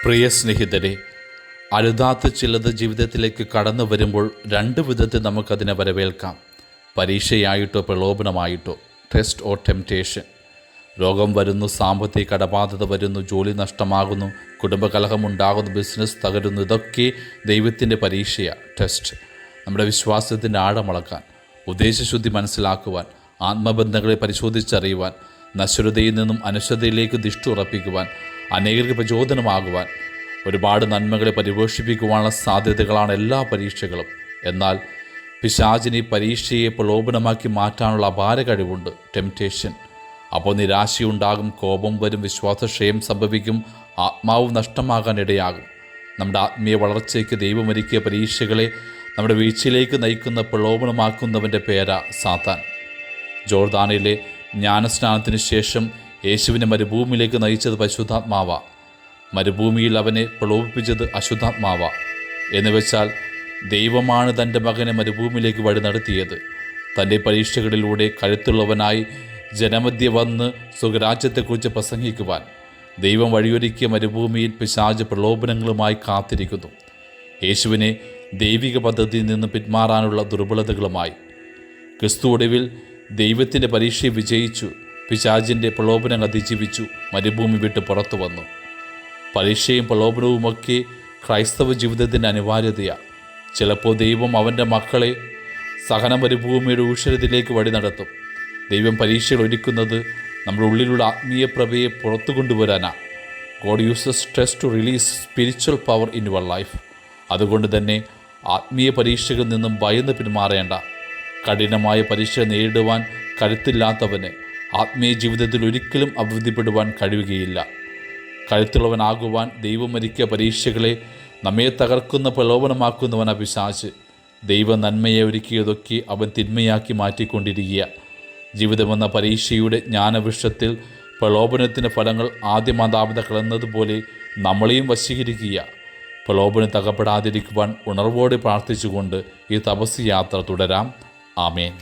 പ്രിയ സ്നേഹിതരെ അരുതാത്ത ചിലത് ജീവിതത്തിലേക്ക് കടന്നു വരുമ്പോൾ രണ്ട് വിധത്തിൽ നമുക്കതിനെ വരവേൽക്കാം. പരീക്ഷയായിട്ടോ പ്രലോഭനമായിട്ടോ ടെസ്റ്റ് ഓർ ടെംപ്റ്റേഷൻ രോഗം വരുന്നു സാമ്പത്തിക കടബാധ്യത വരുന്നു ജോലി നഷ്ടമാകുന്നു കുടുംബകലഹമുണ്ടാകുന്നു ബിസിനസ് തകരുന്നു ഇതൊക്കെ ദൈവത്തിന്റെ പരീക്ഷയാണ് ടെസ്റ്റ് നമ്മുടെ വിശ്വാസത്തിന്റെ ആഴമളക്കാൻ ഉദ്ദേശശുദ്ധി മനസ്സിലാക്കുവാൻ ആത്മബന്ധങ്ങളെ പരിശോധിച്ചറിയുവാൻ നശ്വരതയിൽ നിന്നും അനശ്വരതയിലേക്ക് ദിഷ്ടി ഉറപ്പിക്കുവാൻ അനേകർക്ക് പ്രചോദനമാകുവാൻ ഒരുപാട് നന്മകളെ പരിപോഷിപ്പിക്കുവാനുള്ള സാധ്യതകളാണ് എല്ലാ പരീക്ഷകളും. എന്നാൽ പിശാചിന് പരീക്ഷയെ പ്രലോഭനമാക്കി മാറ്റാനുള്ള അപാര കഴിവുണ്ട് ടെംപ്റ്റേഷൻ അപ്പോൾ നിരാശയുണ്ടാകും കോപം വരും വിശ്വാസക്ഷയം സംഭവിക്കും ആത്മാവ് നഷ്ടമാകാൻ ഇടയാകും. നമ്മുടെ ആത്മീയ വളർച്ചയ്ക്ക് ദൈവമൊരുക്കിയ പരീക്ഷകളെ നമ്മുടെ വീഴ്ചയിലേക്ക് നയിക്കുന്ന പ്രലോഭനമാക്കുന്നവന്റെ പേരാ സാത്താൻ. ജോർദാനിലെ ജ്ഞാനസ്നാനത്തിന് ശേഷം യേശുവിനെ മരുഭൂമിയിലേക്ക് നയിച്ചത് പരിശുദ്ധാത്മാവ. മരുഭൂമിയിൽ അവനെ പ്രലോഭിപ്പിച്ചത് അശുദ്ധാത്മാവ. എന്നുവെച്ചാൽ ദൈവമാണ് തന്റെ മകനെ മരുഭൂമിയിലേക്ക് വഴി നടത്തിയത്. തന്റെ പരീക്ഷകളിലൂടെ കരുത്തുള്ളവനായി ജനമധ്യ വന്ന് സുഖരാജ്യത്തെക്കുറിച്ച് പ്രസംഗിക്കുവാൻ ദൈവം വഴിയൊരുക്കിയ മരുഭൂമിയിൽ പിശാജ് പ്രലോഭനങ്ങളുമായി കാത്തിരിക്കുന്നു. യേശുവിനെ ദൈവിക പദ്ധതിയിൽ നിന്ന് പിന്മാറാനുള്ള ദുർബലതകളുമായി. ക്രിസ്തു ഒടുവിൽ ദൈവത്തിന്റെ പരീക്ഷയെ വിജയിച്ചു. പിശാചിന്റെ പ്രലോഭനം അതിജീവിച്ചു. മരുഭൂമി വിട്ട് പുറത്തു വന്നു. പരീക്ഷയും പ്രലോഭനവുമൊക്കെ ക്രൈസ്തവ ജീവിതത്തിന്റെ അനിവാര്യതയാണ് ചിലപ്പോൾ ദൈവം അവന്റെ മക്കളെ സഹന മരുഭൂമിയുടെ ഊഷരത്തിലേക്ക് വഴി നടത്തും. ദൈവം പരീക്ഷകൾ ഒരുക്കുന്നത് നമ്മുടെ ഉള്ളിലുള്ള ആത്മീയ പ്രഭയെ പുറത്തു കൊണ്ടുവരാനാണ് God uses stress to release spiritual power in your life അതുകൊണ്ട് തന്നെ ആത്മീയ പരീക്ഷകളിൽ നിന്നും ഭയന്ന് പിന്മാറേണ്ട. കഠിനമായ പരീക്ഷ നേരിടുവാൻ കരുത്തില്ലാത്തവന് ആത്മീയ ജീവിതത്തിൽ ഒരിക്കലും അഭിവൃദ്ധിപ്പെടുവാൻ കഴിയുകയില്ല. കരുത്തുള്ളവനാകുവാൻ ദൈവമൊരുക്കിയ പരീക്ഷകളെ നമ്മെ തകർക്കുന്ന പ്രലോഭനമാക്കുന്നവൻ പിശാച്ച് ദൈവ നന്മയെ ഒരുക്കിയതൊക്കെ അവൻ തിന്മയാക്കി മാറ്റിക്കൊണ്ടിരിക്കുക. ജീവിതമെന്ന പരീക്ഷയുടെ ജ്ഞാനവൃക്ഷത്തിൽ പ്രലോഭനത്തിന്റെ ഫലങ്ങൾ ആദ്യമാതാപിത കളന്നതുപോലെ നമ്മളെയും വശീകരിക്കുക. പ്രലോഭനം തകപ്പെടാതിരിക്കുവാൻ ഉണർവോടെ പ്രാർത്ഥിച്ചുകൊണ്ട് ഈ തപസ് യാത്ര തുടരാം. ആമേൻ.